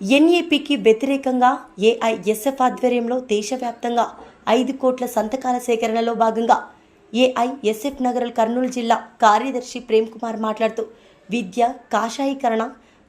ఎన్ఏపికి వ్యతిరేకంగా ఏఐఎస్ఎఫ్ ఆధ్వర్యంలో దేశవ్యాప్తంగా ఐదు కోట్ల సంతకాల సేకరణలో భాగంగా ఏఐఎస్ఎఫ్ నగరల్ కర్నూలు జిల్లా కార్యదర్శి ప్రేమ్ కుమార్ మాట్లాడుతూ విద్య కాషాయీకరణ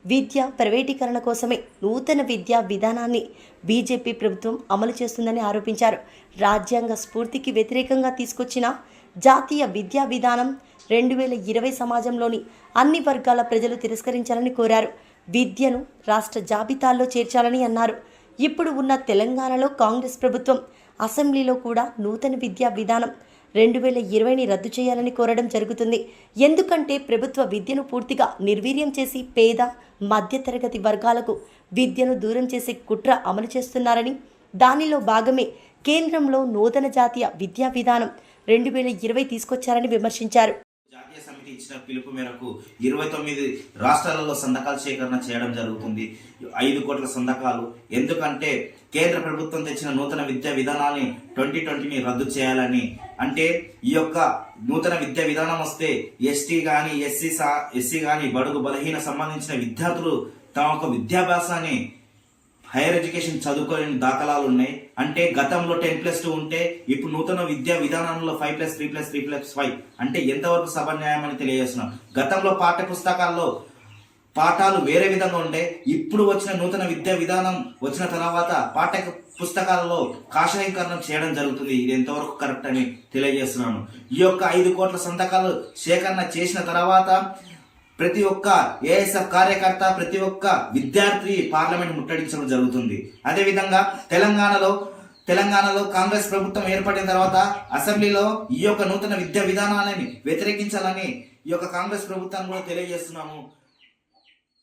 విద్య ప్రైవేటీకరణ కోసమే నూతన విద్యా విధానాన్ని బీజేపీ ప్రభుత్వం అమలు చేస్తుందని ఆరోపించారు. రాజ్యాంగ స్ఫూర్తికి వ్యతిరేకంగా తీసుకొచ్చిన జాతీయ విద్యా విధానం రెండు వేల ఇరవై సమాజంలోని అన్ని వర్గాల ప్రజలు తిరస్కరించాలని కోరారు. విద్యను రాష్ట్ర జాబితాల్లో చేర్చాలని అన్నారు. ఇప్పుడు ఉన్న తెలంగాణలో కాంగ్రెస్ ప్రభుత్వం అసెంబ్లీలో కూడా నూతన విద్యా విధానం రెండు వేల ఇరవైని రద్దు చేయాలని కోరడం జరుగుతుంది. ఎందుకంటే ప్రభుత్వ విద్యను పూర్తిగా నిర్వీర్యం చేసి పేద మధ్యతరగతి వర్గాలకు విద్యను దూరం చేసే కుట్ర అమలు చేస్తున్నారని దానిలో భాగమే కేంద్రంలో నూతన జాతీయ విద్యా విధానం రెండు వేల ఇరవై తీసుకొచ్చారని విమర్శించారు. సమితి ఇచ్చిన పిలుపు మేరకు ఇరవై తొమ్మిది రాష్ట్రాలలో సంతకాల సేకరణ చేయడం జరుగుతుంది. ఐదు కోట్ల సంతకాలు. ఎందుకంటే కేంద్ర ప్రభుత్వం తెచ్చిన నూతన విద్యా విధానాన్ని ట్వంటీ ట్వంటీని రద్దు చేయాలని. అంటే ఈ యొక్క నూతన విద్యా విధానం వస్తే ఎస్టీ కానీ ఎస్సీ సా ఎస్సీ కానీ బడుగు బలహీన సంబంధించిన విద్యార్థులు తమ యొక్క విద్యాభ్యాసాన్ని హైయర్ ఎడ్యుకేషన్ చదువుకోలేని దాఖలాలు ఉన్నాయి. అంటే గతంలో టెన్ ప్లస్ టూ ఉంటే ఇప్పుడు నూతన విద్యా విధానంలో five plus three plus three plus five. అంటే ఎంతవరకు సమన్యాయం అని తెలియజేస్తున్నాం. గతంలో పాఠ్య పుస్తకాల్లో పాఠాలు వేరే విధంగా ఉండే ఇప్పుడు వచ్చిన నూతన విద్యా విధానం వచ్చిన తర్వాత పాఠ్య పుస్తకాలలో కాషాయీకరణం చేయడం జరుగుతుంది. ఇది ఎంతవరకు కరెక్ట్ అని తెలియజేస్తున్నాను. ఈ యొక్క ఐదు కోట్ల సంతకాలు సేకరణ చేసిన తర్వాత ప్రతి ఒక్క ఏఎస్ఎఫ్ కార్యకర్త ప్రతి ఒక్క విద్యార్థి పార్లమెంట్ ముట్టడించడం జరుగుతుంది. అదేవిధంగా తెలంగాణలో తెలంగాణలో కాంగ్రెస్ ప్రభుత్వం ఏర్పడిన తర్వాత అసెంబ్లీలో ఈ యొక్క నూతన విద్యా విధానాలని వ్యతిరేకించాలని ఈ యొక్క కాంగ్రెస్ ప్రభుత్వాన్ని కూడా తెలియజేస్తున్నాము.